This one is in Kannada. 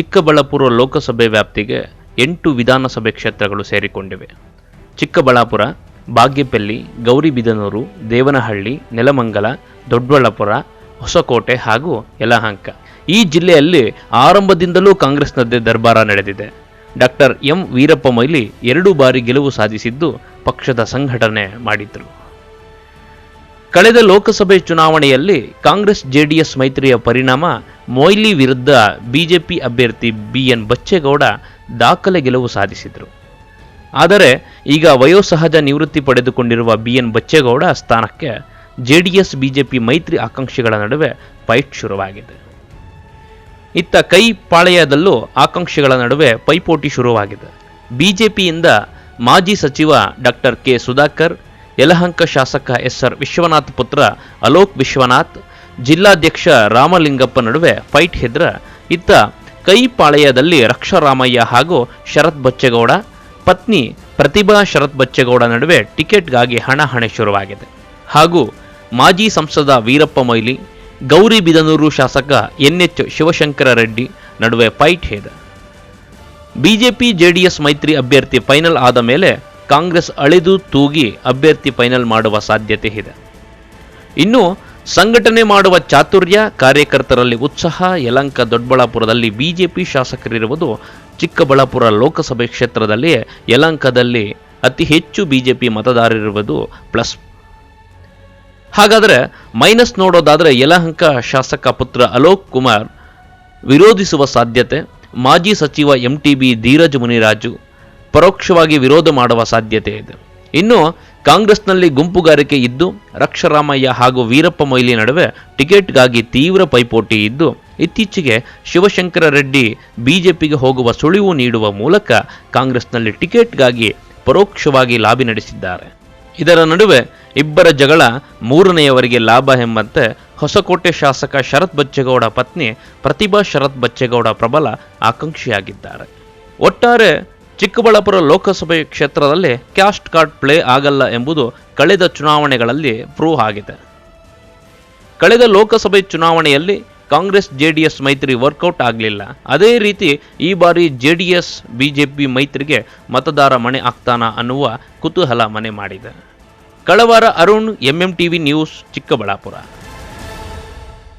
ಚಿಕ್ಕಬಳ್ಳಾಪುರ ಲೋಕಸಭೆ ವ್ಯಾಪ್ತಿಗೆ ಎಂಟು ವಿಧಾನಸಭೆ ಕ್ಷೇತ್ರಗಳು ಸೇರಿಕೊಂಡಿವೆ. ಚಿಕ್ಕಬಳ್ಳಾಪುರ, ಬಾಗೇಪಲ್ಲಿ, ಗೌರಿಬಿದನೂರು, ದೇವನಹಳ್ಳಿ, ನೆಲಮಂಗಲ, ದೊಡ್ಡಬಳ್ಳಾಪುರ, ಹೊಸಕೋಟೆ ಹಾಗೂ ಯಲಹಂಕ. ಈ ಜಿಲ್ಲೆಯಲ್ಲಿ ಆರಂಭದಿಂದಲೂ ಕಾಂಗ್ರೆಸ್ನದ್ದೇ ದರ್ಬಾರ ನಡೆದಿದೆ. ಡಾಕ್ಟರ್ ಎಂ ವೀರಪ್ಪ ಮೊಯ್ಲಿ ಎರಡು ಬಾರಿ ಗೆಲುವು ಸಾಧಿಸಿದ್ದು ಪಕ್ಷದ ಸಂಘಟನೆ ಮಾಡಿದ್ರು. ಕಳೆದ ಲೋಕಸಭೆ ಚುನಾವಣೆಯಲ್ಲಿ ಕಾಂಗ್ರೆಸ್ ಜೆಡಿಎಸ್ ಮೈತ್ರಿಯ ಪರಿಣಾಮ ಮೊಯ್ಲಿ ವಿರುದ್ಧ ಬಿಜೆಪಿ ಅಭ್ಯರ್ಥಿ ಬಿಎನ್ ಬಚ್ಚೇಗೌಡ ದಾಖಲೆ ಗೆಲುವು ಸಾಧಿಸಿದರು. ಆದರೆ ಈಗ ವಯೋಸಹಜ ನಿವೃತ್ತಿ ಪಡೆದುಕೊಂಡಿರುವ ಬಿಎನ್ ಬಚ್ಚೇಗೌಡ ಸ್ಥಾನಕ್ಕೆ ಜೆಡಿಎಸ್ ಬಿಜೆಪಿ ಮೈತ್ರಿ ಆಕಾಂಕ್ಷಿಗಳ ನಡುವೆ ಫೈಟ್ ಶುರುವಾಗಿದೆ. ಇತ್ತ ಕೈ ಪಾಳೆಯದಲ್ಲೂ ಆಕಾಂಕ್ಷಿಗಳ ನಡುವೆ ಪೈಪೋಟಿ ಶುರುವಾಗಿದೆ. ಬಿಜೆಪಿಯಿಂದ ಮಾಜಿ ಸಚಿವ ಡಾಕ್ಟರ್ ಕೆ ಸುಧಾಕರ್ ಯಲಹಂಕ ಶಾಸಕ ಎಸ್ಆರ್ ವಿಶ್ವನಾಥ್ ಪುತ್ರ ಅಲೋಕ್ ವಿಶ್ವನಾಥ್, ಜಿಲ್ಲಾಧ್ಯಕ್ಷ ರಾಮಲಿಂಗಪ್ಪ ನಡುವೆ ಫೈಟ್ ಹೆದ್ರ ಇತ್ತ ಕೈ ಪಾಳೆಯದಲ್ಲಿ ರಕ್ಷಾರಾಮಯ್ಯ ಹಾಗೂ ಶರತ್ ಬಚ್ಚೇಗೌಡ, ಪತ್ನಿ ಪ್ರತಿಭಾ ಶರತ್ ಬಚ್ಚೇಗೌಡ ನಡುವೆ ಟಿಕೆಟ್ಗಾಗಿ ಹಣಾಹಣೆ ಶುರುವಾಗಿದೆ. ಹಾಗೂ ಮಾಜಿ ಸಂಸದ ವೀರಪ್ಪ ಮೊಯ್ಲಿ ಗೌರಿಬಿದನೂರು ಶಾಸಕ ಎನ್ ಎಚ್ ಶಿವಶಂಕರ ರೆಡ್ಡಿ ನಡುವೆ ಫೈಟ್ ಹೇದ ಬಿಜೆಪಿ ಜೆಡಿಎಸ್ ಮೈತ್ರಿ ಅಭ್ಯರ್ಥಿ ಫೈನಲ್ ಆದ ಮೇಲೆ ಕಾಂಗ್ರೆಸ್ ಅಳೆದು ತೂಗಿ ಅಭ್ಯರ್ಥಿ ಫೈನಲ್ ಮಾಡುವ ಸಾಧ್ಯತೆ ಇದೆ. ಇನ್ನು ಸಂಘಟನೆ ಮಾಡುವ ಚಾತುರ್ಯ, ಕಾರ್ಯಕರ್ತರಲ್ಲಿ ಉತ್ಸಾಹ, ಯಲಂಕ ದೊಡ್ಡಬಳ್ಳಾಪುರದಲ್ಲಿ ಬಿಜೆಪಿ ಶಾಸಕರಿರುವುದು ಚಿಕ್ಕಬಳ್ಳಾಪುರ ಲೋಕಸಭೆ ಕ್ಷೇತ್ರದಲ್ಲಿ ಯಲಂಕದಲ್ಲಿ ಅತಿ ಹೆಚ್ಚು ಬಿಜೆಪಿ ಮತದಾರರಿರುವುದು ಪ್ಲಸ್. ಹಾಗಾದರೆ ಮೈನಸ್ ನೋಡೋದಾದರೆ ಯಲಹಂಕ ಶಾಸಕ ಪುತ್ರ ಅಲೋಕ್ ಕುಮಾರ್ ವಿರೋಧಿಸುವ ಸಾಧ್ಯತೆ, ಮಾಜಿ ಸಚಿವ M T B Dheeraj Muniraju ಪರೋಕ್ಷವಾಗಿ ವಿರೋಧ ಮಾಡುವ ಸಾಧ್ಯತೆ ಇದೆ. ಇನ್ನು ಕಾಂಗ್ರೆಸ್ನಲ್ಲಿ ಗುಂಪುಗಾರಿಕೆ ಇದ್ದು, ರಕ್ಷರಾಮಯ್ಯ ಹಾಗೂ ವೀರಪ್ಪ ಮೊಯ್ಲಿ ನಡುವೆ ಟಿಕೆಟ್ಗಾಗಿ ತೀವ್ರ ಪೈಪೋಟಿ ಇದ್ದು, ಇತ್ತೀಚೆಗೆ ಶಿವಶಂಕರ ರೆಡ್ಡಿ ಬಿಜೆಪಿಗೆ ಹೋಗುವ ಸುಳಿವು ನೀಡುವ ಮೂಲಕ ಕಾಂಗ್ರೆಸ್ನಲ್ಲಿ ಟಿಕೆಟ್ಗಾಗಿ ಪರೋಕ್ಷವಾಗಿ ಲಾಬಿ ನಡೆಸಿದ್ದಾರೆ. ಇದರ ನಡುವೆ ಇಬ್ಬರ ಜಗಳ ಮೂರನೆಯವರಿಗೆ ಲಾಭ ಎಂಬಂತೆ ಹೊಸಕೋಟೆ ಶಾಸಕ ಶರತ್ ಬಚ್ಚೇಗೌಡ ಪತ್ನಿ ಪ್ರತಿಭಾ ಶರತ್ ಬಚ್ಚೇಗೌಡ ಪ್ರಬಲ ಆಕಾಂಕ್ಷಿಯಾಗಿದ್ದಾರೆ. ಒಟ್ಟಾರೆ ಚಿಕ್ಕಬಳ್ಳಾಪುರ ಲೋಕಸಭೆ ಕ್ಷೇತ್ರದಲ್ಲಿ ಕ್ಯಾಸ್ಟ್ ಕಾರ್ಡ್ ಪ್ಲೇ ಆಗಲ್ಲ ಎಂಬುದು ಕಳೆದ ಚುನಾವಣೆಗಳಲ್ಲಿ ಪ್ರೂವ್ ಆಗಿದೆ. ಕಳೆದ ಲೋಕಸಭೆ ಚುನಾವಣೆಯಲ್ಲಿ ಕಾಂಗ್ರೆಸ್, ಜೆಡಿಎಸ್ ಮೈತ್ರಿ ವರ್ಕೌಟ್ ಆಗಲಿಲ್ಲ. ಅದೇ ರೀತಿ ಈ ಬಾರಿ ಜೆಡಿಎಸ್, ಬಿಜೆಪಿ ಮೈತ್ರಿಗೆ ಮತದಾರ ಮಣೆ ಆಗ್ತಾನ ಅನ್ನುವ ಕುತೂಹಲ ಮನೆ ಮಾಡಿದೆ. Kalavara Arun, MM TV news, Chikkaballapura.